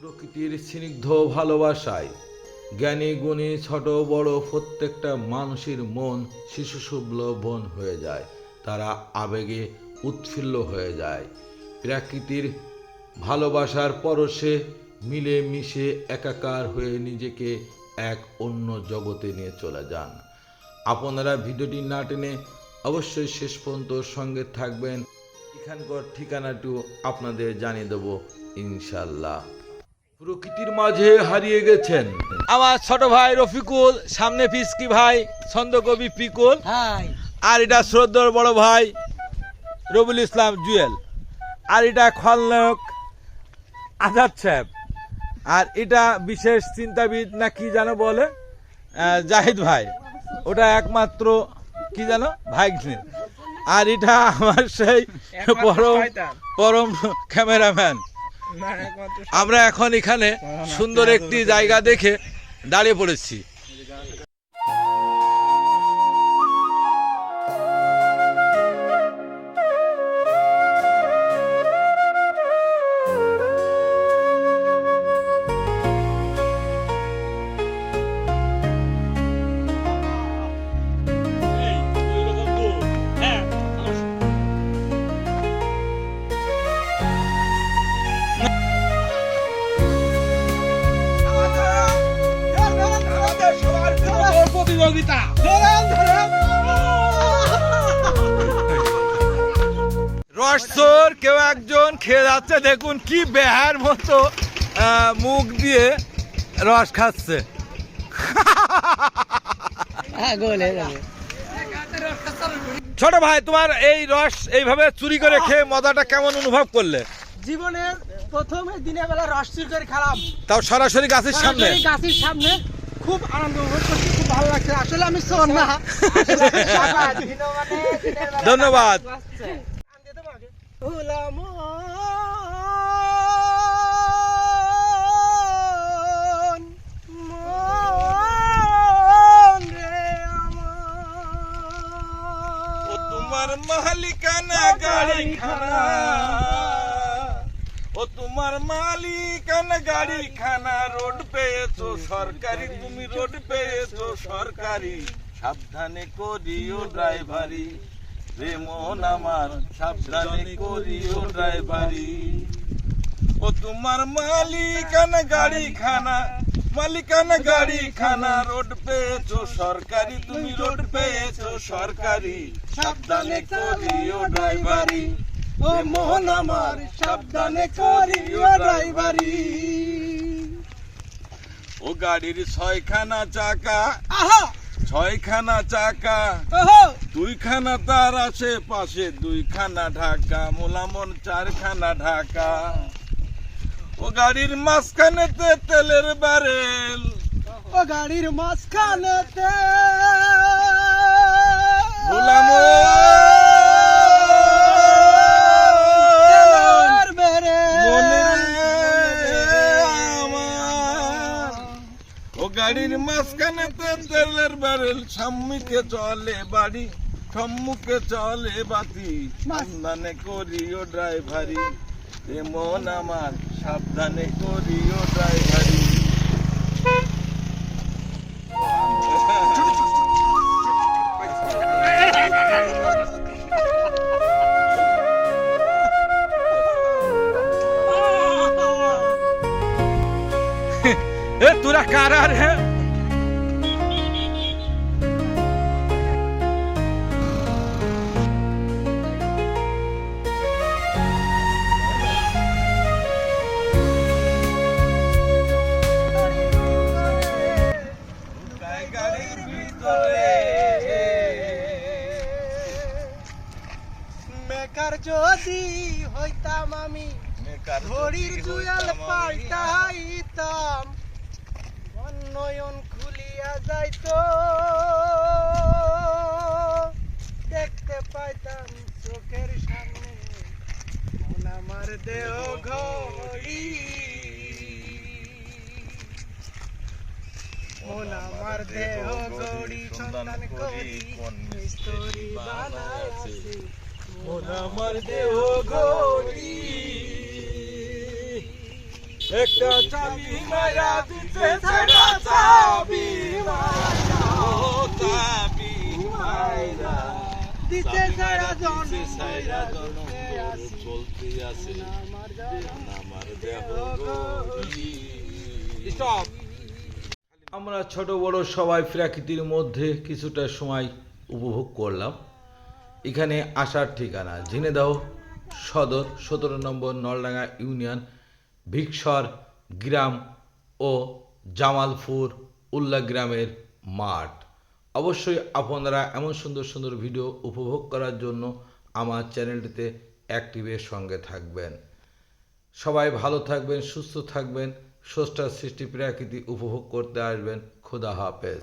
প্রকৃতির স্নিগ্ধ ভালোবাসায়। জ্ঞানী, গুণী, ছোট, বড় প্রত্যেকটা মানুষের মন শিশুসুলভন হয়ে যায়। তারা আবেগে উৎফুল্ল হয়ে যায়। প্রকৃতির ভালোবাসার পরশে মিলে মিশে একাকার হয়ে নিজেকে এক অন্য জগতে নিয়ে চলে যান। আপনারা ভিডিওটি না টেনে অবশ্যই শেষ পর্যন্ত সঙ্গে থাকবেন। এখানকার ঠিকানাটিও আপনাদের জানিয়ে দেবো ইনশাল্লাহ প্রকৃতির মাঝে হারিয়ে গেছেন। আমার ছোট ভাই রফিকুল সামনে ফিসকি ভাই ছন্দকবি পিকুল। আর এটা শ্রদ্ধর বড় ভাই রবুল ইসলাম জুয়েল। আর এটা খলনায়ক আজাদ সাহেব। আর এটা বিশেষ চিন্তাবিদ না কি জানো বলে? জাহিদ ভাই। ওটা একমাত্র কি জানো ভাই আর এটা আমার সেই পরম পরম ক্যামেরাম্যান। আমরা এখন এখানে সুন্দর একটি জায়গা দেখে দাঁড়িয়ে পড়েছি। প্রতিযোগিতা রসর কেউ একজন খেয়ে যাচ্ছে দেখুন কি বেহার মতো মুখ দিয়ে রস খাচ্ছে। ছোট ভাই তোমার এই রস এইভাবে চুরি করে খেয়ে মজাটা কেমন অনুভব করলে? জীবনের প্রথমে দিনের বেলা রস চুরি করে খেলাম। তাও সরাসরি গাছের সামনে? গাছের সামনে। খুব আনন্দ উপভোগ করছি খুব ভালো লাগছে। আসলে আমি শোন না। ধন্যবাদ। তোমার মালিকানা গাড়ি খানা ও তোমার মালিকানা গাড়ি খানা রোড পেয়েছ, সরকারি তুমি রোড পেয়েছ, সরকারি। সাবধানে করিও ড্রাইভারি রে মন আমার সাবধানে করিও ড্রাইভারি। ও তোমার মালিকানা গাড়ি খানা মালিকানা গাড়ি খানা রোড পেয়েছ, সরকারি তুমি রোড পেয়েছ, সরকারি। সাবধানে করিও ড্রাইভারি। ও মোহন আমার সাবধানে করিও ড্রাইভারি। ও গাড়ির ছয়খানা চাকা আহা! ছয়খানা চাকা দুইখানা তার আশেপাশে দুইখানা ঢাকা মোলামন চারখানা ঢাকা। ও গাড়ির মাঝখানেতে তেলের ব্যারেল। ও গাড়ির মাঝখানেতে। গোলাম গাড়ির মাঝখানেতে তেলের ব্যারেল। সামুখে চলে বাড়ি সম্মুখে চলে বাতি। সাবধানে করিও ড্রাইভারি, এমন আমার সাবধানে করিও ড্রাইভারি। এ তোরা কারার হ্যাঁ? মেকার যদি হইতাম আমি ঘড়ির দুয়াল পাল্টাইতাম। নয়ন খুলিয়া যাইত। দেখতে পাইতাম চোখের সামনে মন আমার দেহ ঘড়ি। আমার দেহ ঘড়ি সন্ধান করি মিস্ত্রি বানায় আছে মন আমার দেহ ঘড়ি একটা চাবি মারা দিতে ছাড়া চাবি মারা ও চাবি মারা দিতে ছাড়া জন ছাড়া জনম চলতে আছে আমার দেহ স্টপ। আমরা ছোট বড় সবাই প্রাকৃতির মধ্যে কিছুটা সময় উপভোগ করলাম। এখানে আসার ঠিকানা ঝিনেদাহ সদর সতেরো নম্বর নলডাঙ্গা ইউনিয়ন ভিক্সর গ্রাম ও জামালপুর উল্লা গ্রামের মাঠ। অবশ্যই আপনারা এমন সুন্দর সুন্দর ভিডিও উপভোগ করার জন্য আমার চ্যানেলটিতে অ্যাক্টিভের সঙ্গে থাকবেন। সবাই ভালো থাকবেন, সুস্থ থাকবেন, স্রষ্টার সৃষ্টি প্রাকৃতি উপভোগ করতে আসবেন। খুদা হাফেজ।